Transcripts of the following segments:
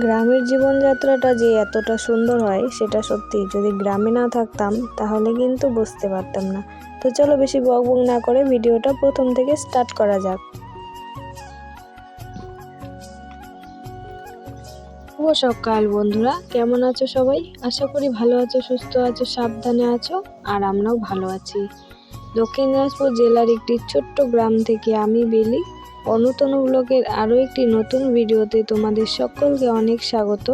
গ্রামের জীবনযাত্রাটা যে এতটা সুন্দর হয়, সেটা সত্যি। যদি গ্রামে না থাকতাম, তাহলে কিন্তু বুঝতে পারতাম না। তো চলো বেশি বক বক না করে ভিডিওটা প্রথম থেকে স্টার্ট করা যাক। শুভ সকাল বন্ধুরা, কেমন আছো সবাই? আশা করি ভালো আছো, সুস্থ আছো, সাবধানে আছো, আর আমরাও ভালো আছি। দক্ষিণ দিনাজপুর জেলার একটি ছোট্ট গ্রাম থেকে আমি বেলি। অনুতনু ব্লগের আরও একটি নতুন ভিডিওতে তোমাদের সকলকে অনেক স্বাগত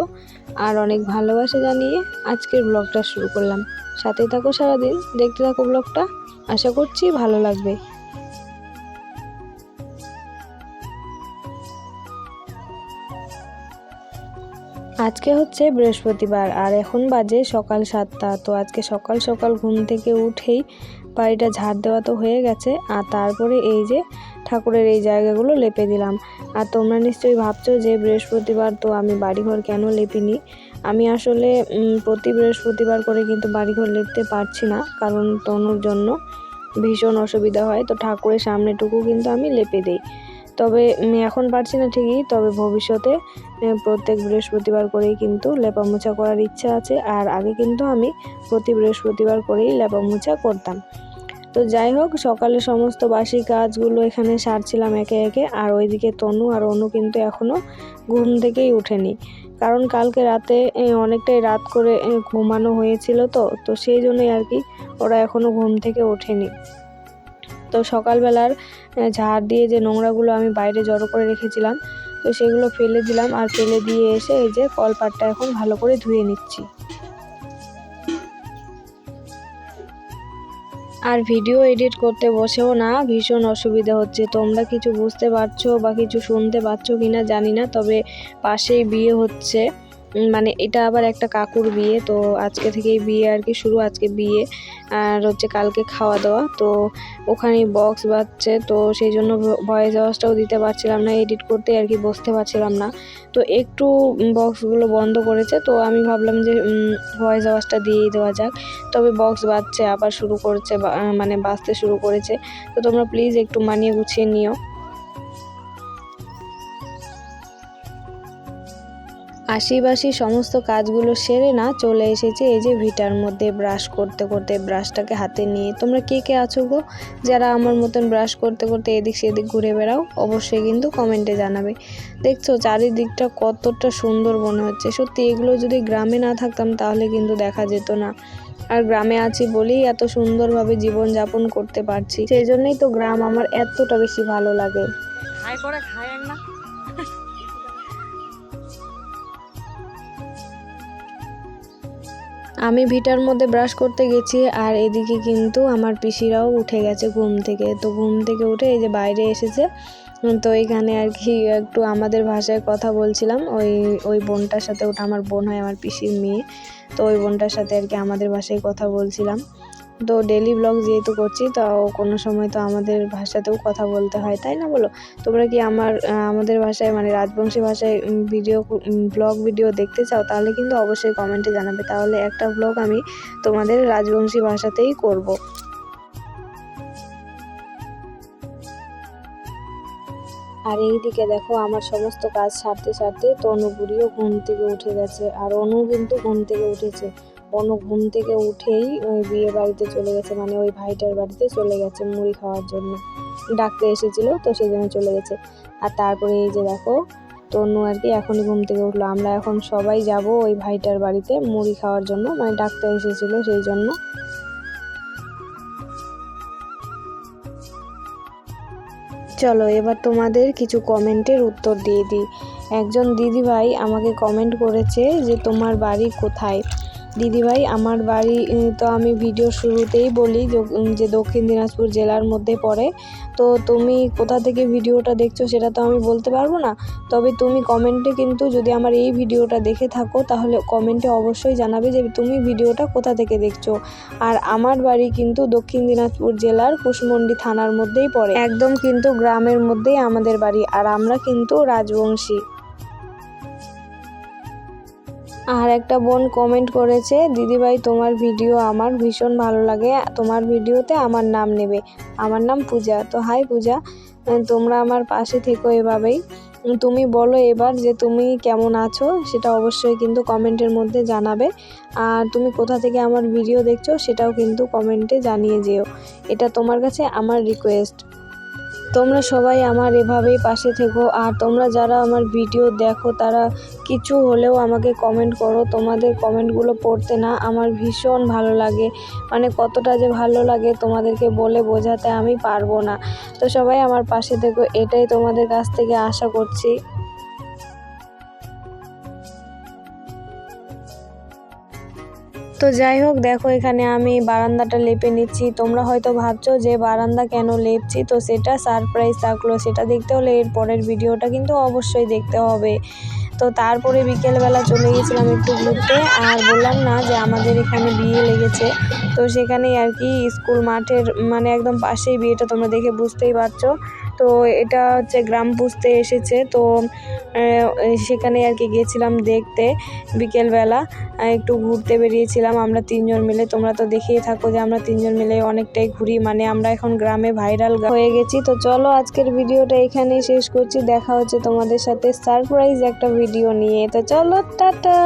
আর অনেক ভালোবাসা জানিয়ে আজকের ব্লগটা শুরু করলাম। সাথে থাকো সারাদিন, দেখতে থাকো ব্লগটা, আশা করছি ভালো লাগবে। আজকে হচ্ছে বৃহস্পতিবার আর এখন বাজে সকাল সাতটা, তো আজকে সকাল সকাল ঘুম থেকে উঠেই বাড়িটা ঝাড় দেওয়া তো হয়ে গেছে, আর তারপরে এই যে ঠাকুরের এই জায়গাগুলো লেপে দিলাম। আর তোমরা নিশ্চয়ই ভাবছ যে বৃহস্পতিবার তো আমি বাড়িঘর কেন লেপিনি? আমি আসলে প্রতি বৃহস্পতিবার করে কিন্তু বাড়িঘর লেপতে পারছি না, কারণ তনুর জন্য ভীষণ অসুবিধা হয়। তো ঠাকুরের সামনেটুকু কিন্তু আমি লেপে দিই। তবে এখন পারছি না ঠিকই, তবে ভবিষ্যতে প্রত্যেক বৃহস্পতিবার করেই কিন্তু লেপা মোছা করার ইচ্ছা আছে। আর আগে কিন্তু আমি প্রতি বৃহস্পতিবার করেই লেপা মোছা করতাম। তো যাই হোক, সকালে সমস্ত বাসি কাজগুলো এখানে সারছিলাম একে একে। আর ওইদিকে তনু আর অনু কিন্তু এখনও ঘুম থেকেই ওঠেনি। কারণ কালকে রাতে অনেকটাই রাত করে ঘুমানো হয়েছিল তো তো সেই জন্যই আর কি ওরা এখনও ঘুম থেকে ওঠেনি। তো সকালবেলার ঝাড় দিয়ে যে নোংরাগুলো আমি বাইরে জড়ো করে রেখেছিলাম, তো সেগুলো ফেলে দিলাম। আর ফেলে দিয়ে এসে এই যে কলপাটটা এখন ভালো করে ধুয়ে নিচ্ছি। আর ভিডিও এডিট করতে বসেও না, ভীষণ অসুবিধা হচ্ছে। তোমরা কিছু বুঝতে পারছ বা কিছু শুনতে পাচ্ছ কিনা জানি না, তবে পাশেই বিয়ে হচ্ছে। মানে এটা আবার একটা কাকুর বিয়ে, তো আজকে থেকেই বিয়ে আর কি শুরু, আজকে বিয়ে আর হচ্ছে কালকে খাওয়া দাওয়া। তো ওখানে বক্স বাজছে, তো সেই জন্য ভয়েস আওয়াজটাও দিতে পারছিলাম না এডিট করতে আর কি বসতে পারছিলাম না। তো একটু বক্সগুলো বন্ধ করেছে, তো আমি ভাবলাম যে ভয়েস আওয়াজটা দিয়েই দেওয়া যাক। তবে বক্স বাজছে, আবার শুরু করেছে মানে বাজতে শুরু করেছে। তো তোমরা প্লিজ একটু মানিয়ে গুছিয়ে নিও। আশিবাসি সমস্ত কাজগুলো সেরে না চলে এসেছে। এই যে ভিটার মধ্যে ব্রাশ করতে করতে ব্রাশটাকে হাতে নিয়ে, তোমরা কে কে আছো গো? যারা আমার মতন ব্রাশ করতে করতে এদিক সেদিক ঘুরে বেড়াও, অবশ্যই কিন্তু কমেন্টে জানাবে। দেখছ, চারিদিকটা কতটা সুন্দর মনে হচ্ছে। সত্যি, এগুলো যদি গ্রামে না থাকতাম তাহলে কিন্তু দেখা যেত না। আর গ্রামে আছি বলেই এত সুন্দরভাবে জীবনযাপন করতে পারছি। সেই জন্যই তো গ্রাম আমার এতটা বেশি ভালো লাগে। খায় না আমি ভিটার মধ্যে ব্রাশ করতে গেছি আর এদিকে কিন্তু আমার পিসিরাও উঠে গেছে ঘুম থেকে। তো ঘুম থেকে উঠে এই যে বাইরে এসেছে। তো এখানে আর কি একটু আমাদের ভাষায় কথা বলছিলাম। ওই ওই বোনটার সাথে, ওটা আমার বোন হয়, আমার পিসির মেয়ে। তো ওই বোনটার সাথে আর কি আমাদের ভাষায় কথা বলছিলাম। তো ডেলি ব্লগ যেহেতু করছি তাও কোনো সময় তো আমাদের ভাষাতেও কথা বলতে হয়, তাই না বলো? তোমরা কি আমার আমাদের ভাষায় মানে রাজবংশী ভাষায় ভিডিও ব্লগ ভিডিও দেখতে চাও? তাহলে কিন্তু অবশ্যই কমেন্টে জানাবে। তাহলে একটা ব্লগ আমি তোমাদের রাজবংশী ভাষাতেই করব। আর এই দিকে দেখো, আমার সমস্ত কাজ সারতে সারতে তনু বুড়িও ঘুম থেকে উঠে গেছে, আর অনু কিন্তু ঘুম থেকে উঠেছে। অনু ঘুম থেকে উঠেই ওই বিয়ে বাড়িতে চলে গেছে মানে ওই ভাইটার বাড়িতে চলে গেছে মুড়ি খাওয়ার জন্য। ডাকতে এসেছিল, তো সেই জন্য চলে গেছে। আর তারপরে এই যে দেখো, তনু আর কি এখনই ঘুম থেকে উঠল। আমরা এখন সবাই যাব ওই ভাইটার বাড়িতে মুড়ি খাওয়ার জন্য মানে ডাকতে এসেছিল সেই জন্য। চলো, এবার তোমাদের কিছু কমেন্টের উত্তর দিয়ে দিই। একজন দিদিভাই আমাকে কমেন্ট করেছে যে, তোমার বাড়ি কোথায়? দিদিভাই, আমার বাড়ি তো আমি ভিডিও শুরুতেই বলি যে দক্ষিণ দিনাজপুর জেলার মধ্যে পড়ে। তো তুমি কোথা থেকে ভিডিওটা দেখছ সেটা তো আমি বলতে পারব না। তবে তুমি কমেন্টে কিন্তু যদি আমার এই ভিডিওটা দেখে থাকো, তাহলে কমেন্টে অবশ্যই জানাবে যে, তুমি ভিডিওটা কোথা থেকে দেখছ। আর আমার বাড়ি কিন্তু দক্ষিণ দিনাজপুর জেলার কুশমন্ডি থানার মধ্যেই পড়ে। একদম কিন্তু গ্রামের মধ্যেই আমাদের বাড়ি, আর আমরা কিন্তু রাজবংশী। আর একটা বোন কমেন্ট করেছে, দিদিভাই, তোমার ভিডিও আমার ভীষণ ভালো লাগে, তোমার ভিডিওতে আমার নাম নেবে। আমার নাম পূজা। তো হাই পূজা তোমরা আমার পাশে থেকো এভাবেই। তুমি বলো এবার যে তুমি কেমন আছো, সেটা অবশ্যই কিন্তু কমেন্টের মধ্যে জানাবে। আর তুমি কোথা থেকে আমার ভিডিও দেখছ, সেটাও কিন্তু কমেন্টে জানিয়ে যেও। এটা তোমার কাছে আমার রিকোয়েস্ট তোমরা সবাই আমার এভাবেই পাশে থেকো। আর তোমরা যারা আমার ভিডিও দেখো, তারা কিছু হলেও আমাকে কমেন্ট করো। তোমাদের কমেন্টগুলো পড়তে না আমার ভীষণ ভালো লাগে। মানে কতটা যে ভালো লাগে তোমাদেরকে বলে বোঝাতে আমি পারব না। তো সবাই আমার পাশে থেকো, এটাই তোমাদের কাছ থেকে আশা করছি। তো যাই হোক, দেখো এখানে আমি বারান্দাটা লেপে নিচ্ছি। তোমরা হয়তো ভাবছ যে বারান্দা কেন লেপছি? তো সেটা সারপ্রাইজ থাকল। সেটা দেখতে হলে এর পরের ভিডিওটা কিন্তু অবশ্যই দেখতে হবে। তো তারপরে বিকেলবেলা চলে গেছিলাম একটু ঘুরতে আর বললাম না যে আমাদের এখানে বিয়ে লেগেছে। তো সেখানেই আর কি স্কুল মাঠের মানে একদম পাশেই বিয়েটা তোমরা দেখে বুঝতেই পারছ। তো এটা হচ্ছে গ্রাম পুষতে এসেছে। তো সেখানে আর কি গিয়েছিলাম দেখতে বিকেলবেলা। একটু ঘুরতে বেরিয়েছিলাম আমরা তিনজন মিলে। তোমরা তো দেখেই থাকো যে আমরা তিনজন মিলে অনেকটাই ঘুরি। মানে আমরা এখন গ্রামে ভাইরাল হয়ে গেছি। তো চলো আজকের ভিডিওটা এখানেই শেষ করছি। দেখা হচ্ছে তোমাদের সাথে সারপ্রাইজ একটা ভিডিও নিয়ে। তো চলো, টাটা!